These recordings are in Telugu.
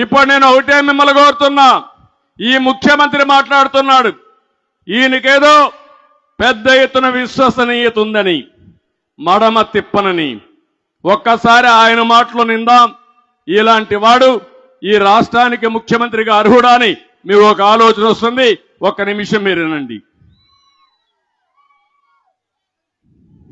ఇప్పుడు నేను ఒకటే మిమ్మల్ని కోరుతున్నా. ఈ ముఖ్యమంత్రి మాట్లాడుతున్నాడు. ఈయనకేదో పెద్ద ఎత్తున విశ్వసనీయత ఉందని మడమ తిప్పనని. ఒక్కసారి ఆయన మాటలు నిందాం. ఇలాంటి వాడు ఈ రాష్ట్రానికి ముఖ్యమంత్రిగా అర్హుడా అని మీకు ఒక ఆలోచన వస్తుంది. ఒక్క నిమిషం మీరు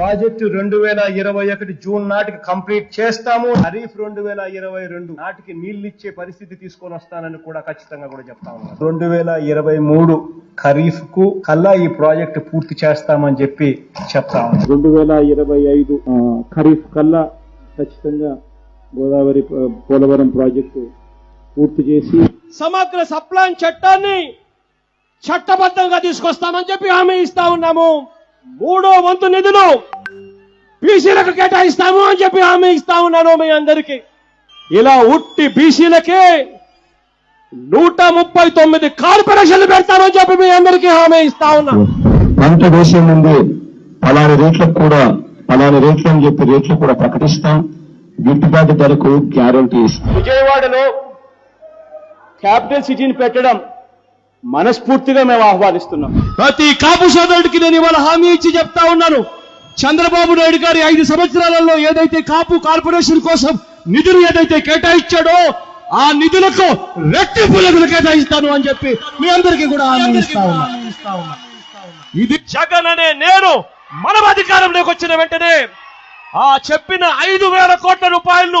ప్రాజెక్టు రెండు వేల ఇరవై ఒకటి జూన్ నాటికి కంప్లీట్ చేస్తాము. ఖరీఫ్ రెండు వేల ఇరవై రెండు నాటికి నీళ్ళు ఇచ్చే పరిస్థితి తీసుకొని వస్తానని కూడా ఖచ్చితంగా కూడా చెప్తా ఉన్నా రెండు వేల ఇరవై మూడు ఖరీఫ్కు కల్లా ఈ ప్రాజెక్టు పూర్తి చేస్తామని చెప్పి చెప్తా ఉన్నా రెండు వేల ఇరవై ఐదు ఖరీఫ్ కల్లా ఖచ్చితంగా గోదావరి పోలవరం ప్రాజెక్టు పూర్తి చేసి సమగ్ర సప్లాన్ చట్టాన్ని చట్టబద్ధంగా తీసుకొస్తామని చెప్పి హామీ ఇస్తా ఉన్నాము. మూడో వంతు నిధులు బీసీలకు కేటాయిస్తాము అని చెప్పి హామీ ఇస్తా ఉన్నాను మీ అందరికీ. ఇలా ఉట్టి బీసీలకే నూట ముప్పై తొమ్మిది కార్పొరేషన్లు పెడతామని చెప్పి మీ అందరికీ హామీ ఇస్తా ఉన్నా. పంట వేసే ముందు పలాని రేట్లకు కూడా పలాని రేట్లు అని చెప్పి రేట్లు కూడా ప్రకటిస్తాం. గిట్టుబాటు ధరకు గ్యారంటీ ఇస్తాం. విజయవాడలో క్యాపిటల్ సిటీని పెట్టడం మనస్ఫూర్తిగా మేము ఆహ్వానిస్తున్నాం. ప్రతి కాపు సోదరుడికి నేను ఇవాళ హామీ ఇచ్చి చెప్తా ఉన్నాను. చంద్రబాబు నాయుడు గారి ఐదు సంవత్సరాలలో ఏదైతే కాపు కార్పొరేషన్ కోసం నిధులు ఏదైతే కేటాయించాడో ఆ నిధులకు రెట్టింపు నిధులు కేటాయిస్తాను అని చెప్పి మీ అందరికీ కూడా ఉన్నా. ఇది జగన్ అనే నేను మనం అధికారంలోకి వచ్చిన వెంటనే ఆ చెప్పిన ఐదు వేల కోట్ల రూపాయలను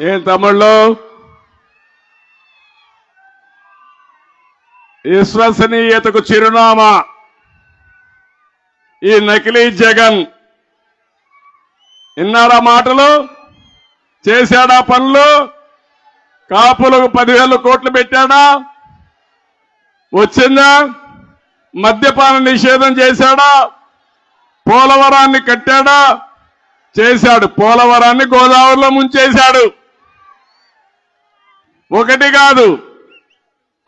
ఏం తమిళ్ళు విశ్వసనీయతకు చిరునామా. ఈ నకిలీ జగన్. విన్నారా మాటలు? చేశాడా పనులు? కాపులకు పదివేల కోట్లు పెట్టాడా? వచ్చిందా? మద్యపాన నిషేధం చేశాడా? పోలవరాన్ని కట్టాడా? చేశాడు. పోలవరాన్ని గోదావరిలో ముంచేశాడు. ఒకటి కాదు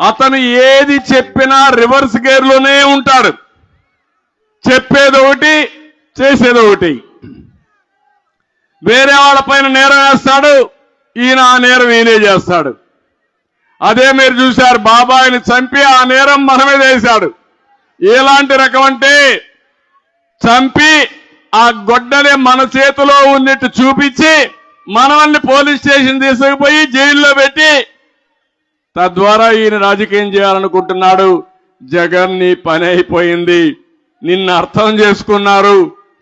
అతను ఏది చెప్పినా రివర్స్ గేర్లోనే ఉంటాడు. చెప్పేది ఒకటి చేసేది ఒకటి. వేరే వాళ్ళపైన నేరం వేస్తాడు ఈయన ఆ నేరం ఈయనే చేస్తాడు. అదే మీరు చూశారు బాబాయిని చంపి ఆ నేరం మన మీద వేశాడు ఎలాంటి రకం అంటే చంపి ఆ గొడ్డని మన చేతిలో ఉన్నట్టు చూపించి మనల్ని పోలీస్ స్టేషన్ తీసుకుపోయి జైల్లో పెట్టి తద్వారా ఈయన రాజకీయం చేయాలనుకుంటున్నాడు. జగన్ నీ పని అయిపోయింది. నిన్ను అర్థం చేసుకున్నారు.